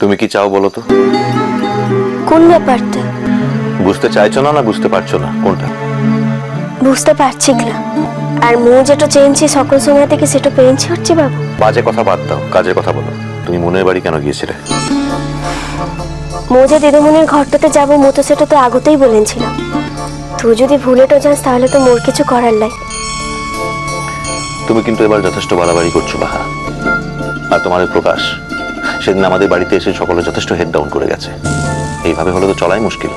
তুমি কি চাও বলো তো? কোন ব্যাপারটা? বুঝতে চাইছো না না বুঝতে পারছ না? কোনটা? বুঝতে পারছি না আর মু যেটা চেয়েছি সকল সময় থেকে সেটা পেয়েছি হচ্ছে বাবু। বাজে কথা বাদ দাও কাজের কথা বলো। তুমি মনের বাড়ি কেন গিয়েছিলে? মু যে দিদিমণির ঘরটাতে যাব মু তো সেটা তো আগতেই বলেছিলাম। তুই যদি ভুলেটো যাস তাহলে তো মোর কিছু করার নাই। তুমি কিন্তু এবার যথেষ্ট বাড়াবাড়ি করছ বাহা। আর তোমার প্রকাশ সেদিন আমাদের বাড়িতে এসে সকলে যথেষ্ট হেড ডাউন করে গেছে। এইভাবে হলে তো চলাই মুশকিল।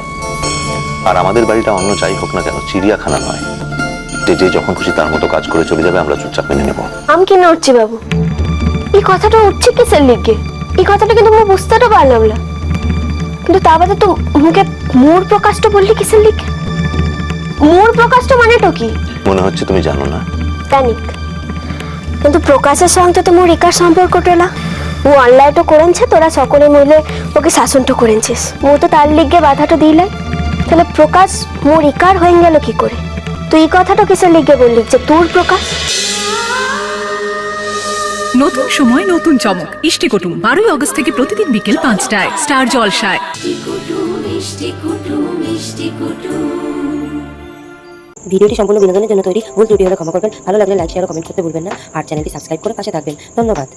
আর আমাদের বাড়িটা অন্য যাই হোক না কেন চিড়িয়াখানা নয়। যে যে যখন খুশি তার মতো কাজ করে চলে যাবে আমরা চুপচাপ মেনে নেব। আমি কি নড়ছি বাবু? এই কথাটা উঠছে কিসের লিগে? এই কথাটা কিন্তু মু বুঝতেটা পারলাম না। কিন্তু তা বাদে তো মুখে মোর প্রকাশটা বললি কিসের লিগে? মোর প্রকাশটা মানেটা কি? মনে হচ্ছে তুমি জানো না। জানিক কিন্তু প্রকাশের সঙ্গে তো মোর একার সম্পর্কটা না। ও অনলাইনটা করেছে তোরা সকলে মিলে ওকে শাসনটা করেছিস ও তো তার লিগে বাধাটা দিলে তাহলে প্রকাশ মোর ইকার হয়ে গেল কি করে? তুই এই কথাটা কিসের লিগে বললি যে তোর প্রকাশ? নতুন সময় নতুন চমক। ইষ্টি কুটুম বারোই অগস্ট থেকে প্রতিদিন বিকেল পাঁচটায় স্টার জলসায়। ভিডিওটি সম্পূর্ণ বিনোদনের জন্য তৈরি। ভুল ত্রুটি হলে ক্ষমা করবেন। ভালো লাগলে লাইক শেয়ার ও কমেন্ট করতে ভুলবেন না। আর চ্যানেলটি সাবস্ক্রাইব করে পাশে থাকবেন। ধন্যবাদ।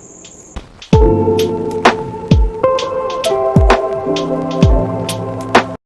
thank you